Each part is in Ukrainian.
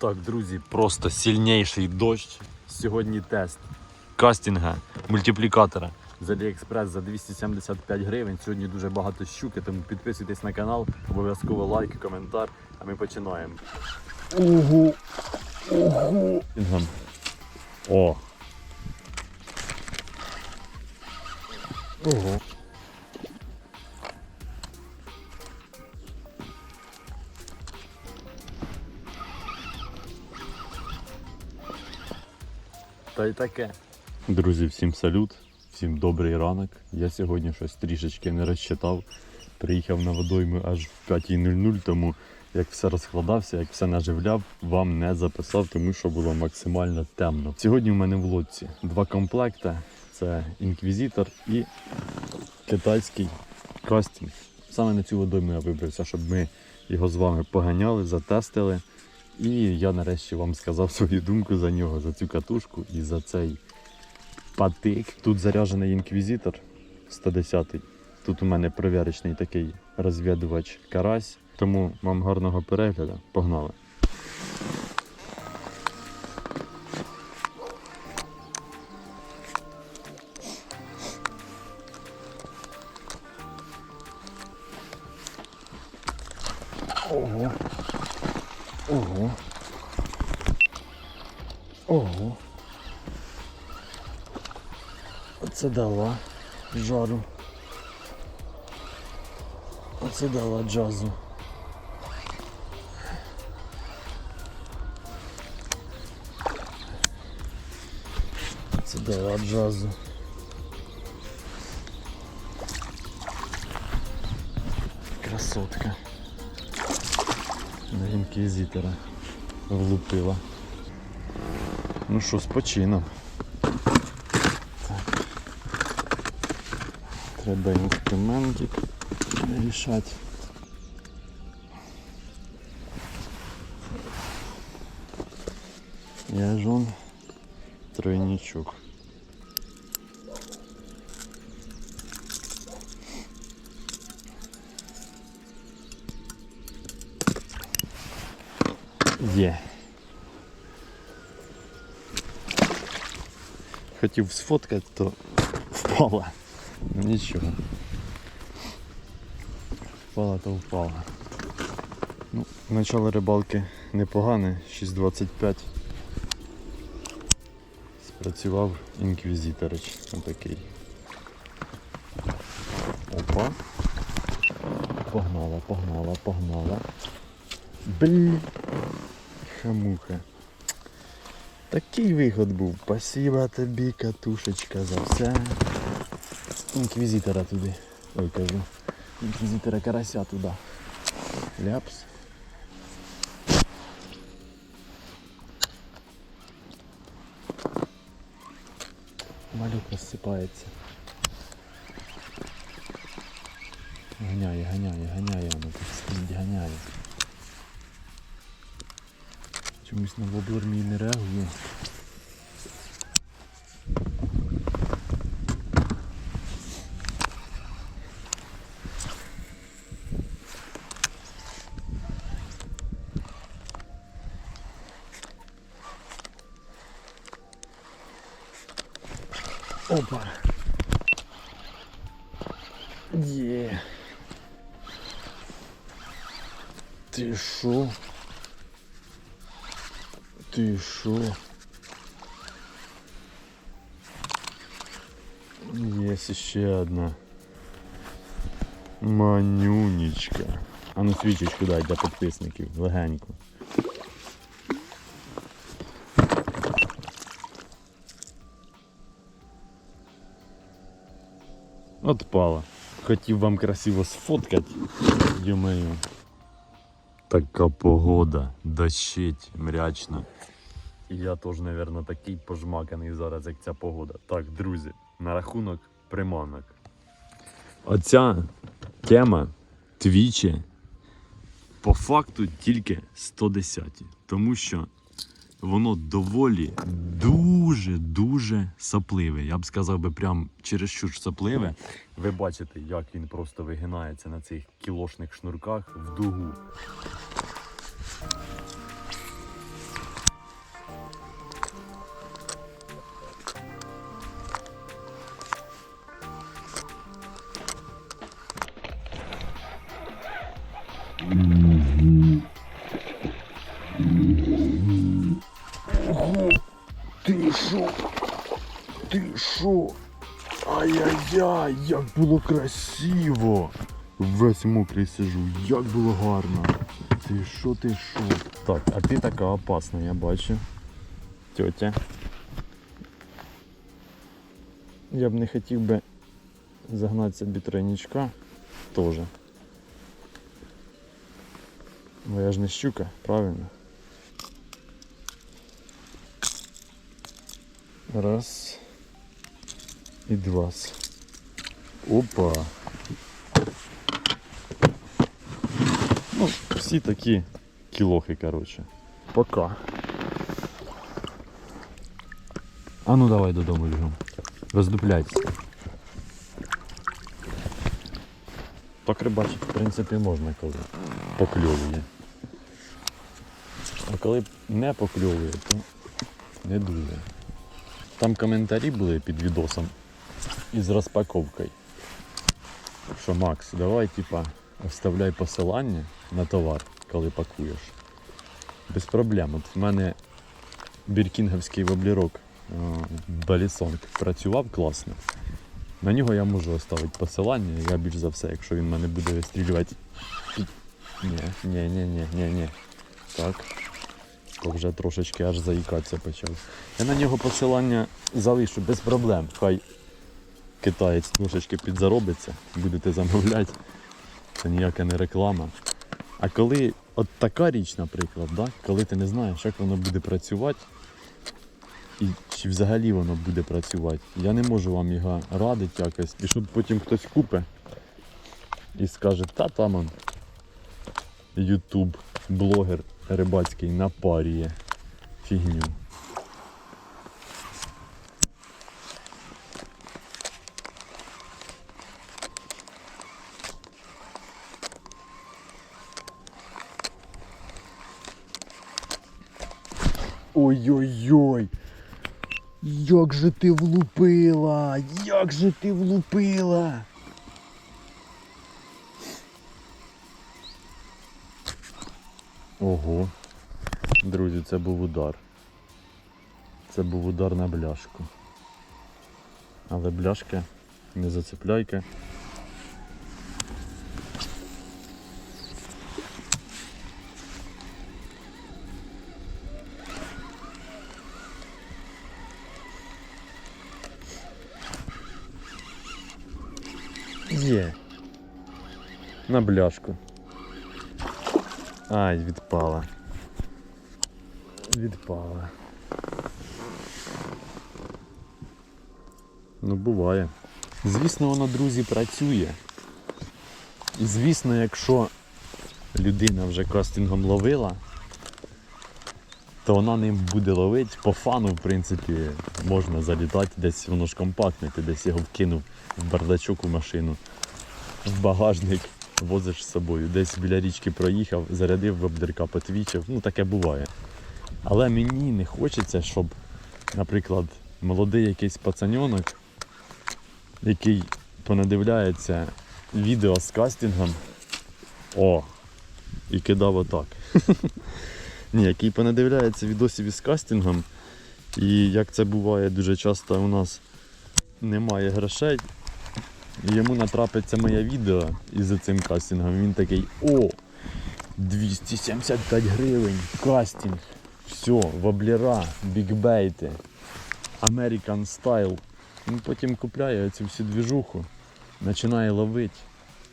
Так, друзі, просто сильніший дощ. Сьогодні тест кастинга, мультиплікатора з Aliexpress за 275 гривень. Сьогодні дуже багато щуки, тому підписуйтесь на канал, обов'язково лайк, коментар, а ми починаємо. Ого! Ого! О! Ого! Та й таке. Друзі, всім салют, всім добрий ранок. Я сьогодні щось трішечки не розчитав. Приїхав на водойму аж в 5.00, тому як все розкладався, як все наживляв, вам не записав, тому що було максимально темно. Сьогодні в мене в лодці два комплекти: це інквізитор і китайський кастинг. Саме на цю водойму я вибрався, щоб ми його з вами поганяли, затестили. І я нарешті вам сказав свою думку за нього, за цю катушку і за цей патик. Тут заряджений інквізитор 110-й. Тут у мене провірочний такий розвідувач карась. Тому вам гарного перегляду. Погнали. Дала жару. Оце дала джазу. Оце дала джазу. Красотка. На інквізитора влупила. Ну що, з. Треба інструментик рішати. Я жон тройничок. Є. Хотів сфоткати, то впала. Нічого. Впала, то впала. Ну, начало рибалки непогане, 6.25. Спрацював інквізиторич. Отакий. Опа. Погнала, погнала, погнала. Блін. Хамуха. Такий виход був. Спасибо тобі, катушечка, за все. Інквізитора туди. Ой, кажу. Інквізитора карася туди. Ляпс. Малюк розсипається. Ганяє, ганяє, ганяє, воно тут стоїть, ганяє. Чомусь на воблер мій не реагує. Опа. Є. Ти шо? Ти шо? Є ще одна. Манюнечка. А ну свічечку дай для підписників, легенько. Отпала. Хотів вам красиво сфоткати. Думаю. Така погода, дощить, мрячно. І я теж, мабуть, такий пожмаканий зараз, як ця погода. Так, друзі, на рахунок приманок. Оця тема твічі по факту тільки 110. Тому що воно доволі дуже-дуже сапливе. Я б сказав би прям чересчур сапливе. Ви бачите, як він просто вигинається на цих кілошних шнурках в дугу. Ти що? Ти що? Ай-яй-яй, як було красиво! Весь мокрий сижу, як було гарно. Ти що, ти що? Так, а ти така опасна, я бачу. Тьотя. Я б не хотів би загнатися до тройничка теж. Бо я ж не щука, правильно? Раз. І два. Опа. Ну, всі такі кілохи, коротше. Пока. А ну давай додому бігом. Роздупляйся. Так рибачити, в принципі, можна, коли покльовує. А коли не покльовує, то не дуже. Там коментарі були під відосом із розпаковкою. Що Макс, давай типа вставляй посилання на товар, коли пакуєш. Без проблем. От в мене біркінговський воблерок Балісонг працював класно. На нього я можу оставити посилання, я більш за все, якщо він мене буде вистрілювати. Ні, ні, ні, ні, ні, ні. Так. То вже трошечки аж заїкатися почав. Я на нього посилання залишу без проблем. Хай китаєць трошечки підзаробиться, будете замовляти. Це ніяка не реклама. А коли от така річ, наприклад, да? коли ти не знаєш, як воно буде працювати, і чи взагалі воно буде працювати, я не можу вам його радити якось. І щоб потім хтось купе і скаже, та там он ютуб, блогер рибацький напарює фігню. Ой-ой-ой! Як же ти влупила! Як же ти влупила! Ого. Друзі, це був удар. Це був удар на бляшку. Але бляшка не зацепляйка. Є. На бляшку. Ай, відпала. Відпала. Ну, буває. Звісно, воно, друзі, працює. І звісно, якщо людина вже кастингом ловила, то вона ним буде ловити. По фану, в принципі, можна залітати, десь воно ж компактне, ти десь його вкинув в бардачок у машину, в багажник возиш з собою. Десь біля річки проїхав, зарядив вебдерка, потвічив. Ну таке буває. Але мені не хочеться, щоб, наприклад, молодий якийсь пацаньонок, який понадивляється відео з кастингом, о, і кидав отак. Ні, який понадивляється відосів із кастингом, і як це буває дуже часто у нас немає грошей, йому натрапиться моє відео із цим кастингом. Він такий, о, 275 гривень, кастинг, все, воблера, бікбейти, American Style. Він потім купляє цю всю двіжуху, починає ловити,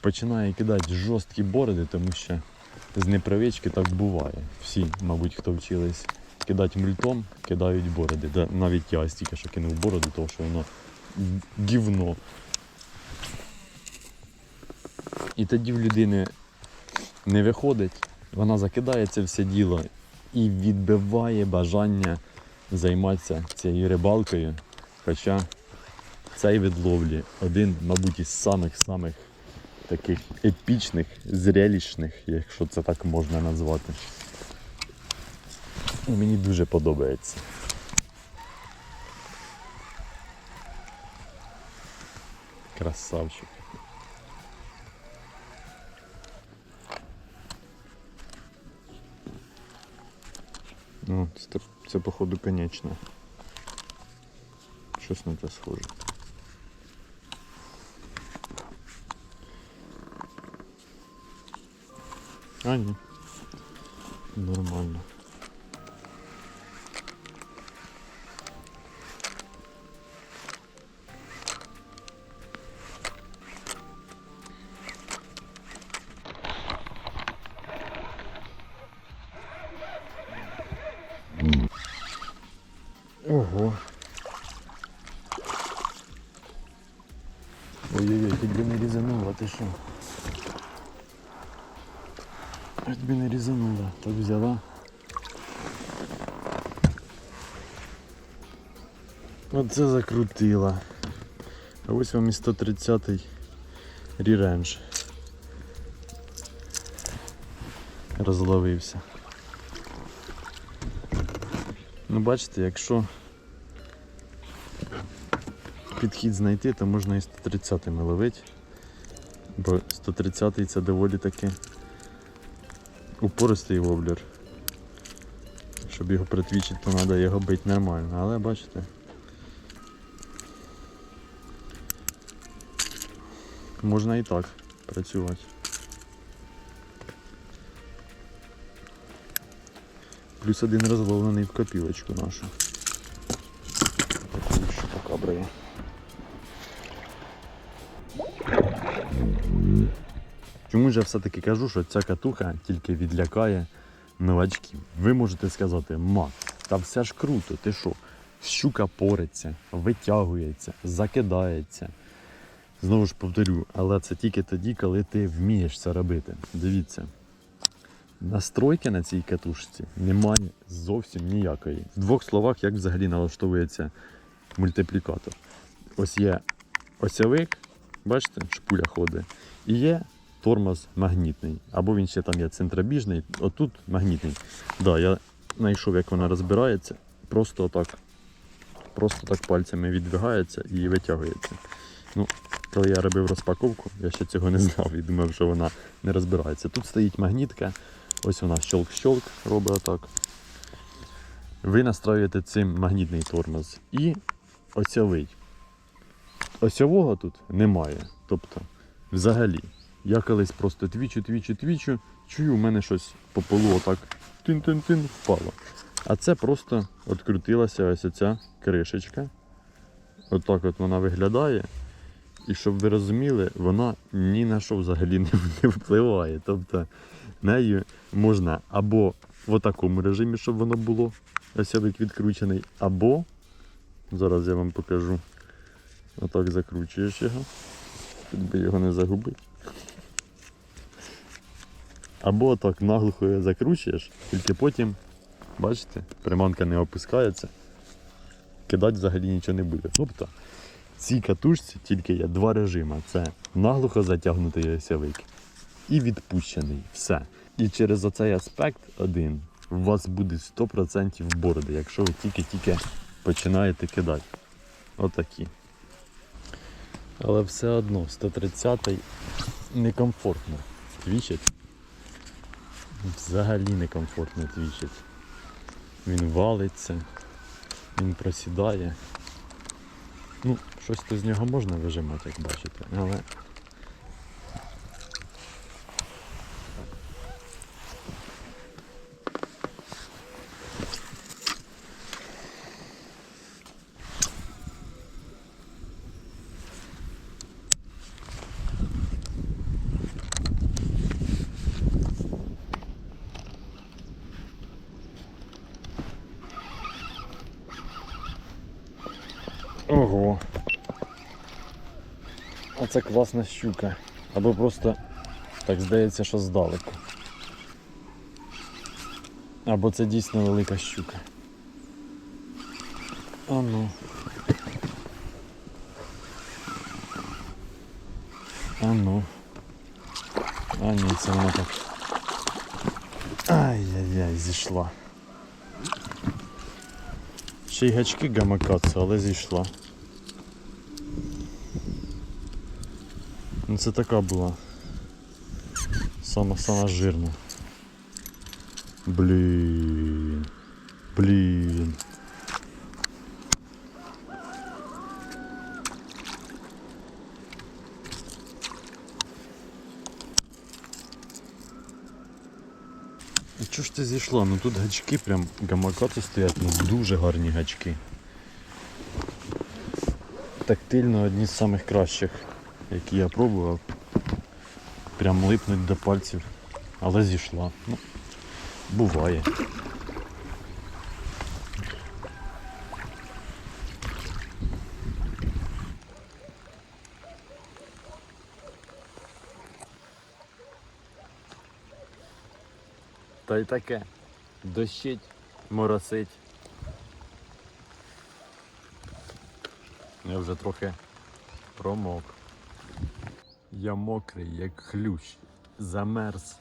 починає кидати жорсткі бороди, тому що з непривички так буває. Всі, мабуть, хто вчились кидати мультом, кидають бороди. Навіть я стільки що кинув бороду, тому що воно гівно. І тоді в людини не виходить, вона закидає це все діло і відбиває бажання займатися цією рибалкою. Хоча цей вид ловлі один, мабуть, із самих-самих таких епічних, зрелищних, якщо це так можна назвати. І мені дуже подобається. Красавчик. Ну, це, це походу конечно. Щось на те схоже. А, ні. Нормально. Оце закрутила. А ось вам і 130-й ріренж. Розловився. Ну бачите, якщо підхід знайти, то можна і 130 ловити. Бо 130-й це доволі таки упористий воблер. Щоб його притвічити, то треба його бити нормально, але бачите. Можна і так працювати. Плюс один розловлений в копілочку нашу. Таку що пока брає. Чому ж я все-таки кажу, що ця катуха тільки відлякає новачків? Ви можете сказати, Макс, та все ж круто, ти що? Щука пориться, витягується, закидається. Знову ж повторю, але це тільки тоді, коли ти вмієш це робити. Дивіться. Настройки на цій катушці немає зовсім ніякої. В двох словах, як взагалі налаштовується мультиплікатор. Ось є осьовик, бачите, шпуля ходить. І є тормоз магнітний. Або він ще там є центробіжний, отут магнітний. Да, я знайшов, як вона розбирається. Просто отак. Просто так пальцями віддвигається і витягується. Ну, коли я робив розпаковку, я ще цього не знав і думав, що вона не розбирається. Тут стоїть магнітка, ось вона щолк-щолк робить отак. Ви настроюєте цим магнітний тормоз і осьовий. Осьового тут немає. Тобто, взагалі, я колись просто твічу, твічу, твічу, чую, у мене щось по полу отак тин-тин-тин впало. А це просто відкрутилася ось ця кришечка. Отак от вона виглядає. І щоб ви розуміли, вона ні на що взагалі не, впливає. Тобто нею можна або в такому режимі, щоб воно було осьовик відкручений, або, зараз я вам покажу, отак закручуєш його, тут би його не загубити. Або отак наглухо закручуєш, тільки потім, бачите, приманка не опускається, кидати взагалі нічого не буде. Тобто цій катушці тільки є два режими. Це наглухо затягнутий осьовик і відпущений. Все. І через оцей аспект один у вас буде 100% борди, якщо ви тільки-тільки починаєте кидати. Отакі. Але все одно 130-й некомфортно твічить. Взагалі некомфортно твічить. Він валиться, він просідає. Ну, щось то з нього можна вижимати, як бачите, але. Ого. Оце класна щука. Або просто так здається, що здалеку. Або це дійсно велика щука. А ну. А ну. А ні, це вона так. Ай-яй-яй, зійшла. Ще й гачки гамакаться, але зійшла. Ну це така була. Сама-сама жирна. Блін. Блін. А чого ж ти зійшла? Ну тут гачки прям гамакати стоять, ну дуже гарні гачки. Тактильно одні з самих кращих які я пробував. Прям липнуть до пальців, але зійшла. Ну, буває. Та й таке. Дощить, моросить. Я вже трохи промок. Я мокрий, як хлющ. Замерз.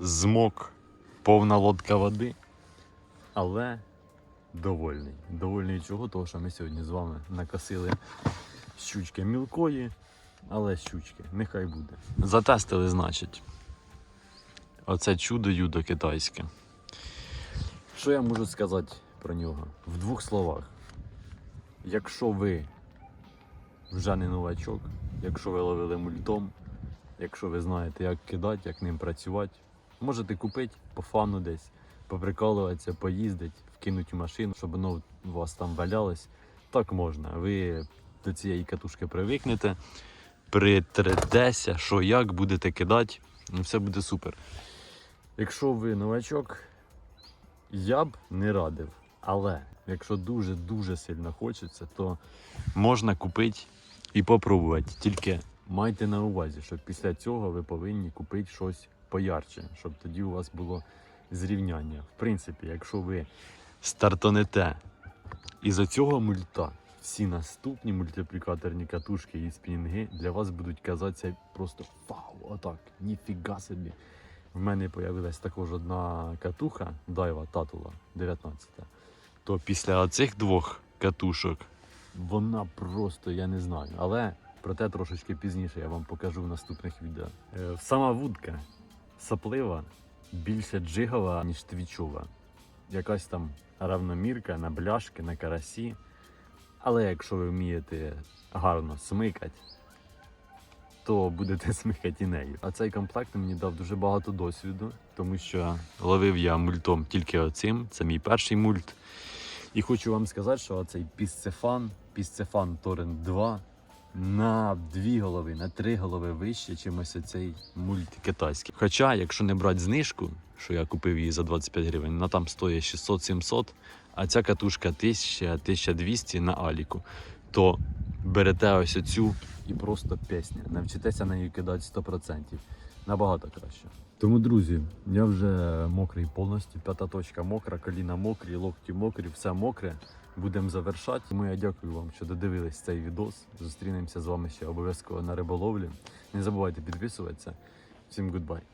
Змок. Повна лодка води. Але довольний. Довольний чого? Того, що ми сьогодні з вами накосили щучки мілкої, але щучки, нехай буде. Затестили, значить. Оце чудо-юдо китайське. Що я можу сказати про нього? В двох словах. Якщо ви вже не новачок, якщо ви ловили мультом, якщо ви знаєте, як кидати, як ним працювати, можете купити по фану десь, поприкалуватися, поїздити, вкинути в машину, щоб воно у вас там валялось. Так можна. Ви до цієї катушки привикнете, притретеся, що як будете кидати, все буде супер. Якщо ви новачок, я б не радив. Але якщо дуже-дуже сильно хочеться, то можна купити і попробувати. Тільки майте на увазі, що після цього ви повинні купити щось поярче, щоб тоді у вас було зрівняння. В принципі, якщо ви стартанете із цього мульта, всі наступні мультиплікаторні катушки і спінінги для вас будуть казатися просто вау, отак, ніфіга собі. В мене з'явилась також одна катуха Дайва Татула 19. То після оцих двох катушок вона просто, я не знаю. Але про те трошечки пізніше я вам покажу в наступних відео. Е, Сама вудка саплива, більше джигова, ніж твічова. Якась там равномірка на бляшки, на карасі. Але якщо ви вмієте гарно смикати, то будете смикати нею. А цей комплект мені дав дуже багато досвіду, тому що ловив я мультом тільки оцим. Це мій перший мульт. І хочу вам сказати, що цей пісцефан, пісцефан Торрент 2 на дві голови, на три голови вище, чимось оцей мульт китайський. Хоча, якщо не брати знижку, що я купив її за 25 гривень, вона там стоїть 600-700, а ця катушка 1000-1200 на Аліку, то берете ось оцю і просто пісня. Навчитеся нею кидати 100%. Набагато краще. Тому, друзі, я вже мокрий повністю. П'ята точка мокра, коліна мокрі, локті мокрі, все мокре. Будемо завершати. Тому я дякую вам, що додивились цей відос. Зустрінемося з вами ще обов'язково на риболовлі. Не забувайте підписуватися. Всім гудбай.